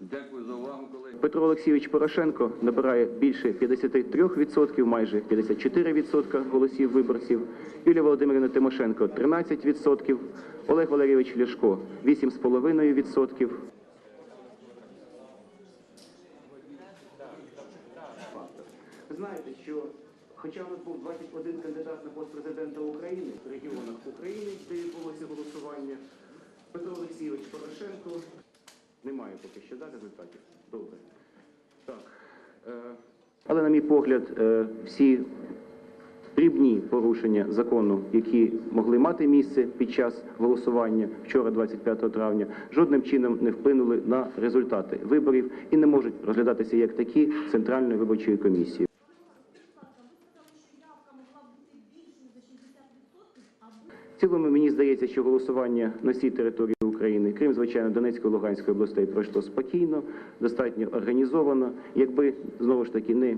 Дякую за увагу, колеги. Петро Олексійович Порошенко набирає більше 53%, майже 54% голосів виборців. Юлія Володимирівна Тимошенко 13%, Олег Валерійович Ляшко 8,5%. Ви знаєте, що хоча у нас був 21 кандидат на пост президента України в регіонах України, де відбулося голосування, Петро Олексійович Порошенко немає поки що да, результатів. Добре. Так. Е, але, на мій погляд, е, всі дрібні порушення закону, які могли мати місце під час голосування вчора, 25 травня, жодним чином не вплинули на результати виборів і не можуть розглядатися як такі Центральною виборчою комісією. Цілому мені здається, що голосування на всій території України, крім звичайно Донецької Луганської областей, пройшло спокійно, достатньо організовано. Якби знову ж таки не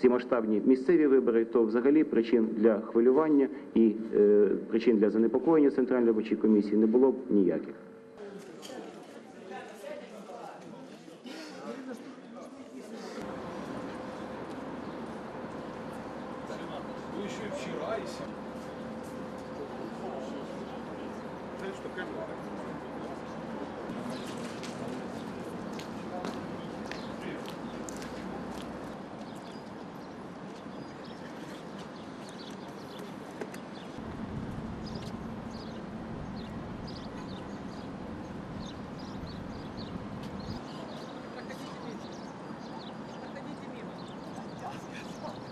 ці масштабні місцеві вибори, то взагалі причин для хвилювання і е, причин для занепокоєння Центральної виборчої комісії не було б ніяких. Вы еще вчера, и сегодня. câmera.